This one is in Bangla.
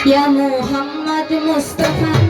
ইয়া মুহাম্মদ মুস্তাফা